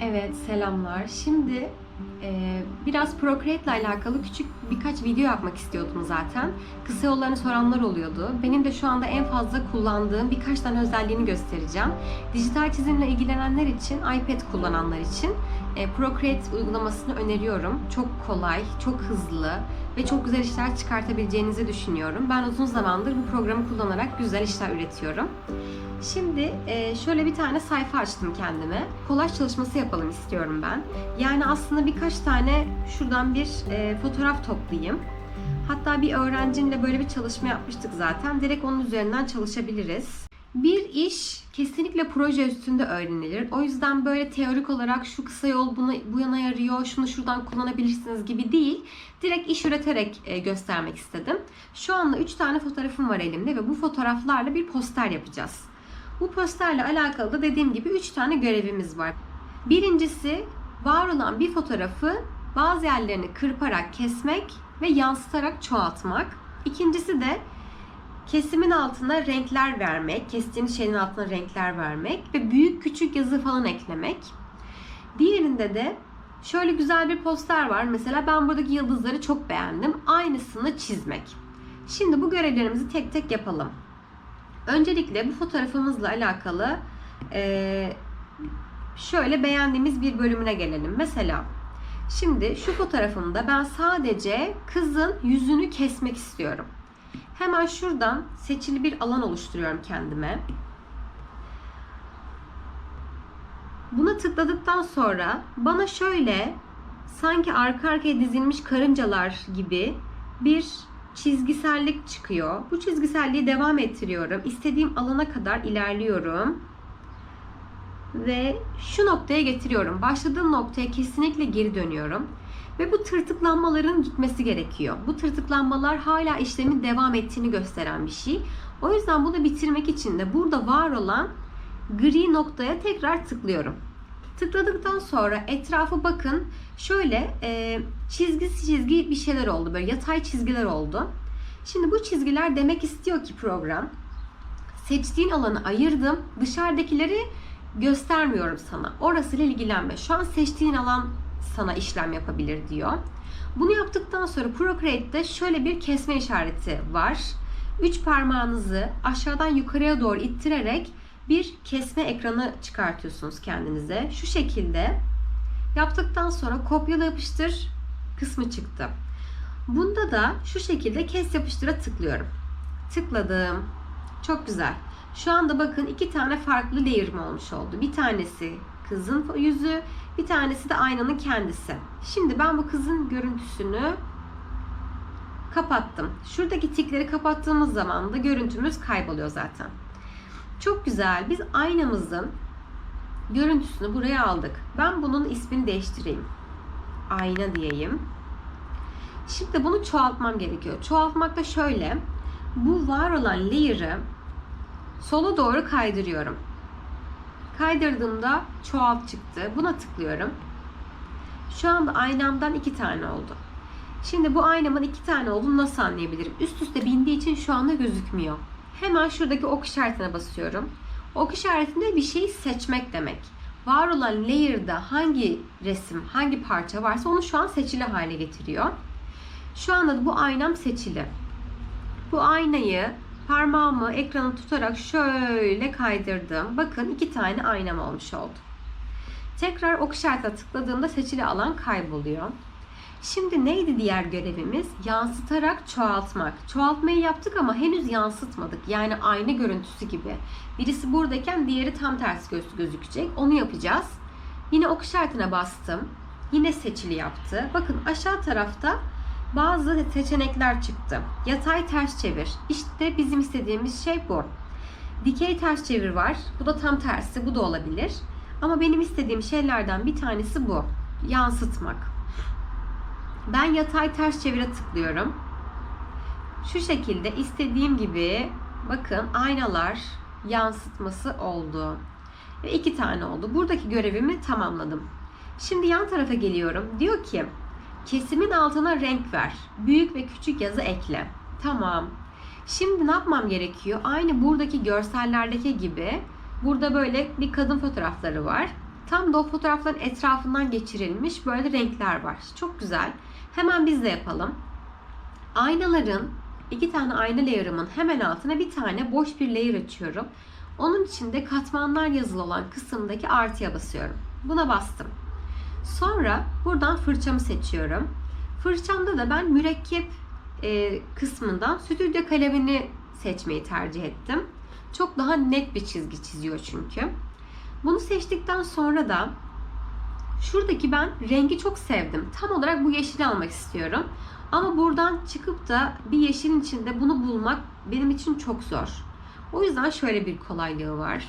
Evet, selamlar. Şimdi e, biraz Procreate ile alakalı küçük birkaç video yapmak istiyordum zaten. Kısa yollarını soranlar oluyordu. Benim de şu anda en fazla kullandığım birkaç tane özelliğini göstereceğim. Dijital çizimle ilgilenenler için, iPad kullananlar için e, Procreate uygulamasını öneriyorum. Çok kolay, çok hızlı ve çok güzel işler çıkartabileceğinizi düşünüyorum. Ben uzun zamandır bu programı kullanarak güzel işler üretiyorum. Şimdi e, şöyle bir tane sayfa açtım kendime. Kolaj çalışması yapalım istiyorum ben. Yani aslında birkaç tane şuradan bir e, fotoğraf toplayayım. Hatta bir öğrencimle böyle bir çalışma yapmıştık zaten. Direkt onun üzerinden çalışabiliriz. Bir iş kesinlikle proje üstünde öğrenilir. O yüzden böyle teorik olarak şu kısa yol buna, bu yana yarıyor, şunu şuradan kullanabilirsiniz gibi değil. Direkt iş üreterek e, göstermek istedim. Şu anda 3 tane fotoğrafım var elimde ve bu fotoğraflarla bir poster yapacağız. Bu posterle alakalı da dediğim gibi 3 tane görevimiz var. Birincisi var olan bir fotoğrafı bazı yerlerini kırparak kesmek ve yansıtarak çoğaltmak. İkincisi de kesimin altına renkler vermek, kestiğiniz şeyin altına renkler vermek ve büyük küçük yazı falan eklemek. Diğerinde de şöyle güzel bir poster var. Mesela ben buradaki yıldızları çok beğendim. Aynısını çizmek. Şimdi bu görevlerimizi tek tek yapalım. Öncelikle bu fotoğrafımızla alakalı eee, şöyle beğendiğimiz bir bölümüne gelelim. Mesela şimdi şu fotoğrafımda ben sadece kızın yüzünü kesmek istiyorum. Hemen şuradan seçili bir alan oluşturuyorum kendime. Buna tıkladıktan sonra bana şöyle sanki arka arkaya dizilmiş karıncalar gibi bir çizgisellik çıkıyor. Bu çizgiselliği devam ettiriyorum. İstediğim alana kadar ilerliyorum. Ve şu noktaya getiriyorum. Başladığım noktaya kesinlikle geri dönüyorum. Ve bu tırtıklanmaların gitmesi gerekiyor. Bu tırtıklanmalar hala işlemin devam ettiğini gösteren bir şey. O yüzden bunu bitirmek için de burada var olan gri noktaya tekrar tıklıyorum. Tıkladıktan sonra etrafı bakın şöyle e, çizgi çizgi bir şeyler oldu. Böyle yatay çizgiler oldu. Şimdi bu çizgiler demek istiyor ki program seçtiğin alanı ayırdım. Dışarıdakileri göstermiyorum sana. Orasıyla ilgilenme. Şu an seçtiğin alan sana işlem yapabilir diyor. Bunu yaptıktan sonra Procreate'de şöyle bir kesme işareti var. Üç parmağınızı aşağıdan yukarıya doğru ittirerek bir kesme ekranı çıkartıyorsunuz kendinize. Şu şekilde yaptıktan sonra kopyala yapıştır kısmı çıktı. Bunda da şu şekilde kes yapıştıra tıklıyorum. Tıkladım. Çok güzel. Şu anda bakın iki tane farklı layer'ım olmuş oldu. Bir tanesi kızın yüzü, bir tanesi de aynanın kendisi. Şimdi ben bu kızın görüntüsünü kapattım. Şuradaki tikleri kapattığımız zaman da görüntümüz kayboluyor zaten. Çok güzel. Biz aynamızın görüntüsünü buraya aldık. Ben bunun ismini değiştireyim. Ayna diyeyim. Şimdi bunu çoğaltmam gerekiyor. Çoğaltmak da şöyle. Bu var olan layer'ı sola doğru kaydırıyorum. Kaydırdığımda çoğalt çıktı. Buna tıklıyorum. Şu anda aynamdan iki tane oldu. Şimdi bu aynamın iki tane olduğunu nasıl anlayabilirim? Üst üste bindiği için şu anda gözükmüyor. Hemen şuradaki ok işaretine basıyorum. Ok işaretinde bir şeyi seçmek demek. Var olan layer'da hangi resim, hangi parça varsa onu şu an seçili hale getiriyor. Şu anda da bu aynam seçili. Bu aynayı parmağımı ekranı tutarak şöyle kaydırdım. Bakın iki tane aynam olmuş oldu. Tekrar ok işaretine tıkladığımda seçili alan kayboluyor. Şimdi neydi diğer görevimiz? Yansıtarak çoğaltmak. Çoğaltmayı yaptık ama henüz yansıtmadık. Yani ayna görüntüsü gibi. Birisi buradayken diğeri tam tersi göz gözükecek. Onu yapacağız. Yine ok işaretine bastım. Yine seçili yaptı. Bakın aşağı tarafta bazı seçenekler çıktı. Yatay ters çevir. İşte bizim istediğimiz şey bu. Dikey ters çevir var. Bu da tam tersi. Bu da olabilir. Ama benim istediğim şeylerden bir tanesi bu. Yansıtmak. Ben yatay ters çevire tıklıyorum. Şu şekilde istediğim gibi bakın aynalar yansıtması oldu. Ve iki tane oldu. Buradaki görevimi tamamladım. Şimdi yan tarafa geliyorum. Diyor ki kesimin altına renk ver. Büyük ve küçük yazı ekle. Tamam. Şimdi ne yapmam gerekiyor? Aynı buradaki görsellerdeki gibi Burada böyle bir kadın fotoğrafları var. Tam da o fotoğrafların etrafından geçirilmiş böyle renkler var. Çok güzel. Hemen biz de yapalım. Aynaların iki tane ayna layer'ımın hemen altına bir tane boş bir layer açıyorum. Onun içinde katmanlar yazılı olan kısımdaki artıya basıyorum. Buna bastım. Sonra buradan fırçamı seçiyorum. Fırçamda da ben mürekkep e, kısmından stüdyo kalemini seçmeyi tercih ettim. Çok daha net bir çizgi çiziyor çünkü. Bunu seçtikten sonra da şuradaki ben rengi çok sevdim. Tam olarak bu yeşili almak istiyorum. Ama buradan çıkıp da bir yeşilin içinde bunu bulmak benim için çok zor. O yüzden şöyle bir kolaylığı var.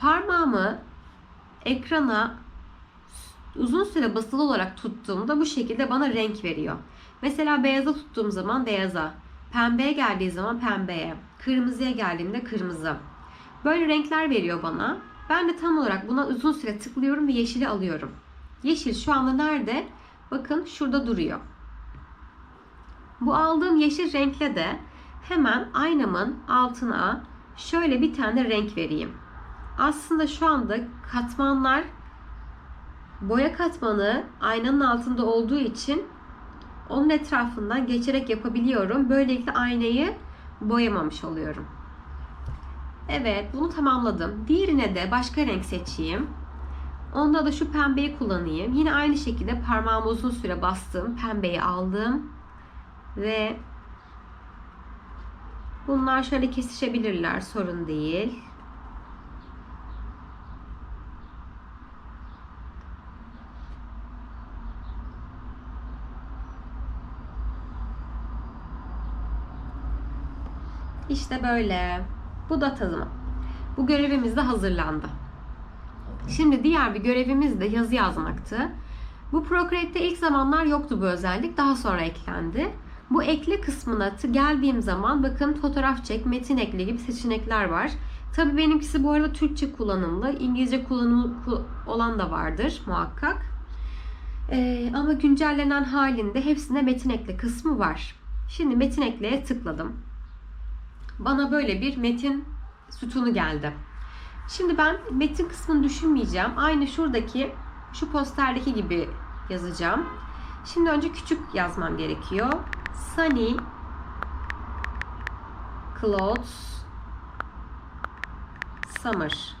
Parmağımı ekrana uzun süre basılı olarak tuttuğumda bu şekilde bana renk veriyor. Mesela beyaza tuttuğum zaman beyaza, pembeye geldiği zaman pembeye, kırmızıya geldiğimde kırmızı. Böyle renkler veriyor bana. Ben de tam olarak buna uzun süre tıklıyorum ve yeşili alıyorum. Yeşil şu anda nerede? Bakın şurada duruyor. Bu aldığım yeşil renkle de hemen aynamın altına şöyle bir tane renk vereyim. Aslında şu anda katmanlar boya katmanı aynanın altında olduğu için onun etrafından geçerek yapabiliyorum. Böylelikle aynayı boyamamış oluyorum. Evet bunu tamamladım. Diğerine de başka renk seçeyim. Onda da şu pembeyi kullanayım. Yine aynı şekilde parmağımı uzun süre bastım. Pembeyi aldım. Ve bunlar şöyle kesişebilirler. Sorun değil. İşte böyle. Bu da tamam. Bu görevimiz de hazırlandı. Şimdi diğer bir görevimiz de yazı yazmaktı. Bu Procreate'de ilk zamanlar yoktu bu özellik. Daha sonra eklendi. Bu ekle kısmına geldiğim zaman bakın fotoğraf çek, metin ekle gibi seçenekler var. Tabii benimkisi bu arada Türkçe kullanımlı, İngilizce kullanımlı olan da vardır muhakkak. Ee, ama güncellenen halinde hepsinde metin ekle kısmı var. Şimdi metin ekleye tıkladım. Bana böyle bir metin sütunu geldi. Şimdi ben metin kısmını düşünmeyeceğim. Aynı şuradaki şu posterdeki gibi yazacağım. Şimdi önce küçük yazmam gerekiyor. Sunny Clouds Summer.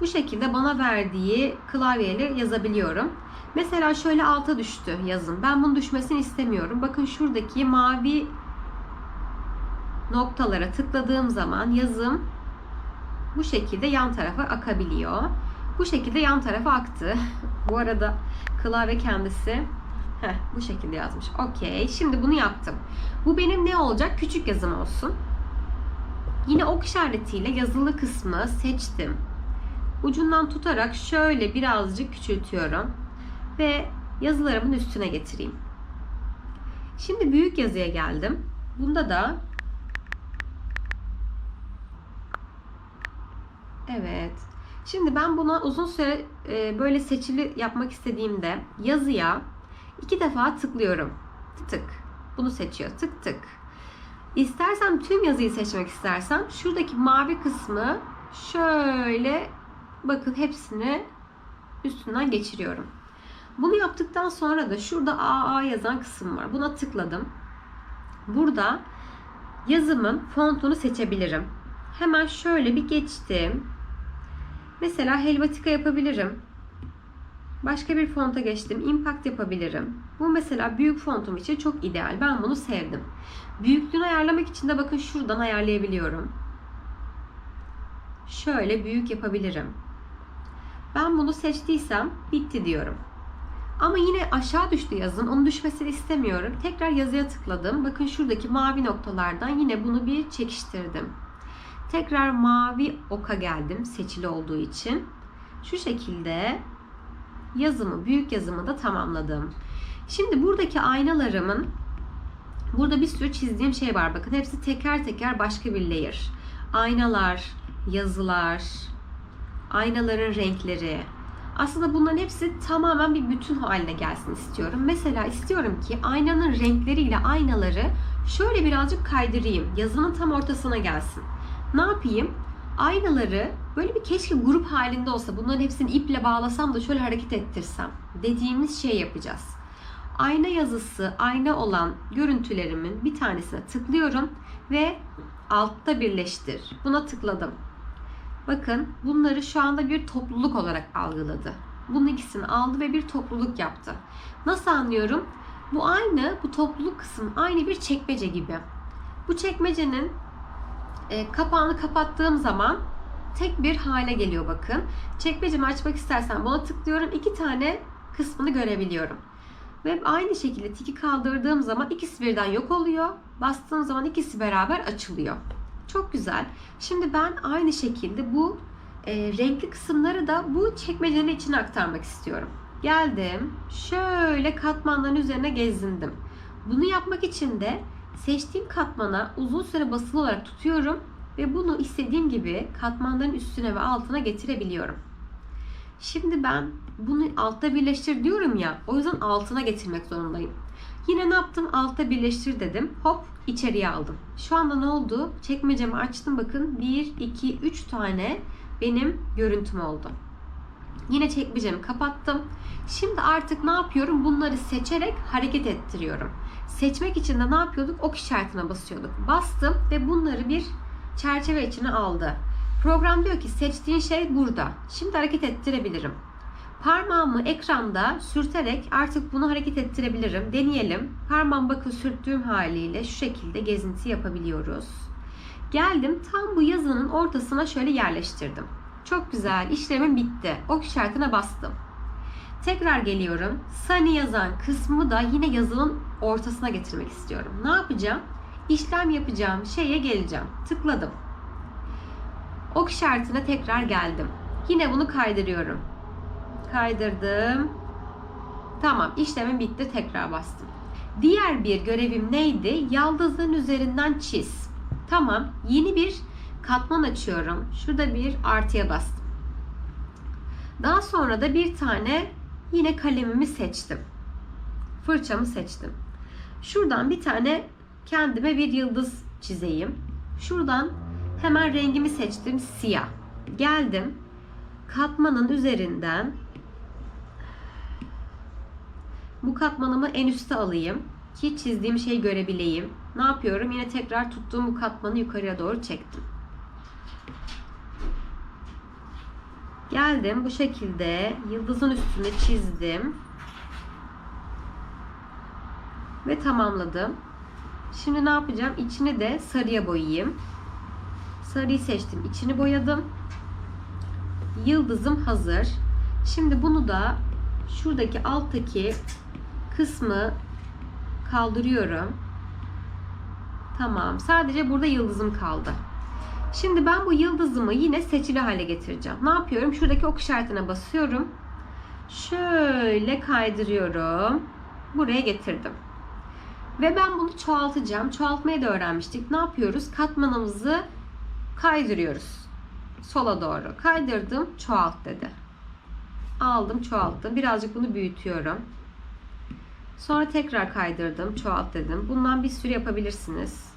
Bu şekilde bana verdiği klavyeyle yazabiliyorum. Mesela şöyle alta düştü yazım. Ben bunun düşmesini istemiyorum. Bakın şuradaki mavi noktalara tıkladığım zaman yazım bu şekilde yan tarafa akabiliyor. Bu şekilde yan tarafa aktı. bu arada klavye kendisi heh, bu şekilde yazmış. Okey. Şimdi bunu yaptım. Bu benim ne olacak? Küçük yazım olsun. Yine ok işaretiyle yazılı kısmı seçtim. Ucundan tutarak şöyle birazcık küçültüyorum. Ve yazılarımın üstüne getireyim. Şimdi büyük yazıya geldim. Bunda da Evet. Şimdi ben buna uzun süre e, böyle seçili yapmak istediğimde yazıya iki defa tıklıyorum. Tık. Bunu seçiyor. Tık tık. İstersem tüm yazıyı seçmek istersem şuradaki mavi kısmı şöyle bakın hepsini üstünden geçiriyorum. Bunu yaptıktan sonra da şurada AA yazan kısım var. Buna tıkladım. Burada yazımın fontunu seçebilirim. Hemen şöyle bir geçtim. Mesela Helvetica yapabilirim. Başka bir fonta geçtim. Impact yapabilirim. Bu mesela büyük fontum için çok ideal. Ben bunu sevdim. Büyüklüğünü ayarlamak için de bakın şuradan ayarlayabiliyorum. Şöyle büyük yapabilirim. Ben bunu seçtiysem bitti diyorum. Ama yine aşağı düştü yazım. Onun düşmesini istemiyorum. Tekrar yazıya tıkladım. Bakın şuradaki mavi noktalardan yine bunu bir çekiştirdim. Tekrar mavi oka geldim seçili olduğu için. Şu şekilde yazımı, büyük yazımı da tamamladım. Şimdi buradaki aynalarımın burada bir sürü çizdiğim şey var. Bakın hepsi teker teker başka bir layer. Aynalar, yazılar, aynaların renkleri. Aslında bunların hepsi tamamen bir bütün haline gelsin istiyorum. Mesela istiyorum ki aynanın renkleriyle aynaları şöyle birazcık kaydırayım. Yazının tam ortasına gelsin. Ne yapayım? Aynaları böyle bir keşke grup halinde olsa bunların hepsini iple bağlasam da şöyle hareket ettirsem dediğimiz şey yapacağız. Ayna yazısı, ayna olan görüntülerimin bir tanesine tıklıyorum ve altta birleştir. Buna tıkladım. Bakın bunları şu anda bir topluluk olarak algıladı. Bunun ikisini aldı ve bir topluluk yaptı. Nasıl anlıyorum? Bu aynı, bu topluluk kısım aynı bir çekmece gibi. Bu çekmecenin e, kapağını kapattığım zaman tek bir hale geliyor bakın. Çekmecemi açmak istersen buna tıklıyorum. iki tane kısmını görebiliyorum. Ve aynı şekilde tiki kaldırdığım zaman ikisi birden yok oluyor. Bastığım zaman ikisi beraber açılıyor. Çok güzel. Şimdi ben aynı şekilde bu e, renkli kısımları da bu çekmecenin içine aktarmak istiyorum. Geldim. Şöyle katmanların üzerine gezindim. Bunu yapmak için de seçtiğim katmana uzun süre basılı olarak tutuyorum ve bunu istediğim gibi katmanların üstüne ve altına getirebiliyorum. Şimdi ben bunu altta birleştir diyorum ya o yüzden altına getirmek zorundayım. Yine ne yaptım? Altta birleştir dedim. Hop içeriye aldım. Şu anda ne oldu? Çekmecemi açtım bakın. 1, 2, 3 tane benim görüntüm oldu. Yine çekmecemi kapattım. Şimdi artık ne yapıyorum? Bunları seçerek hareket ettiriyorum. Seçmek için de ne yapıyorduk? Ok işaretine basıyorduk. Bastım ve bunları bir çerçeve içine aldı. Program diyor ki seçtiğin şey burada. Şimdi hareket ettirebilirim. Parmağımı ekranda sürterek artık bunu hareket ettirebilirim. Deneyelim. Parmağım bakın sürttüğüm haliyle şu şekilde gezinti yapabiliyoruz. Geldim tam bu yazının ortasına şöyle yerleştirdim. Çok güzel. İşlemim bitti. Ok işaretine bastım. Tekrar geliyorum. Sunny yazan kısmı da yine yazının ortasına getirmek istiyorum. Ne yapacağım? İşlem yapacağım şeye geleceğim. Tıkladım. Ok işaretine tekrar geldim. Yine bunu kaydırıyorum. Kaydırdım. Tamam işlemim bitti. Tekrar bastım. Diğer bir görevim neydi? Yaldızın üzerinden çiz. Tamam. Yeni bir katman açıyorum. Şurada bir artıya bastım. Daha sonra da bir tane yine kalemimi seçtim. Fırçamı seçtim. Şuradan bir tane kendime bir yıldız çizeyim. Şuradan hemen rengimi seçtim siyah. Geldim. Katmanın üzerinden bu katmanımı en üste alayım ki çizdiğim şeyi görebileyim. Ne yapıyorum? Yine tekrar tuttuğum bu katmanı yukarıya doğru çektim. Geldim bu şekilde yıldızın üstüne çizdim. Ve tamamladım. Şimdi ne yapacağım? İçini de sarıya boyayayım. Sarıyı seçtim. içini boyadım. Yıldızım hazır. Şimdi bunu da şuradaki alttaki kısmı kaldırıyorum. Tamam. Sadece burada yıldızım kaldı. Şimdi ben bu yıldızımı yine seçili hale getireceğim. Ne yapıyorum? Şuradaki ok işaretine basıyorum. Şöyle kaydırıyorum. Buraya getirdim. Ve ben bunu çoğaltacağım. Çoğaltmayı da öğrenmiştik. Ne yapıyoruz? Katmanımızı kaydırıyoruz. Sola doğru. Kaydırdım. Çoğalt dedi. Aldım çoğalttım. Birazcık bunu büyütüyorum. Sonra tekrar kaydırdım. Çoğalt dedim. Bundan bir sürü yapabilirsiniz.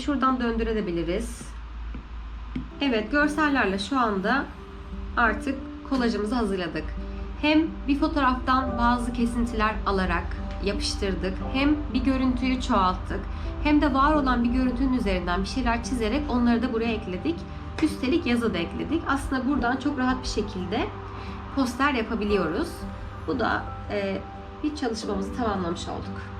Şuradan döndürebiliriz. Evet görsellerle şu anda artık kolajımızı hazırladık. Hem bir fotoğraftan bazı kesintiler alarak yapıştırdık. Hem bir görüntüyü çoğalttık. Hem de var olan bir görüntünün üzerinden bir şeyler çizerek onları da buraya ekledik. Üstelik yazı da ekledik. Aslında buradan çok rahat bir şekilde poster yapabiliyoruz. Bu da e, bir çalışmamızı tamamlamış olduk.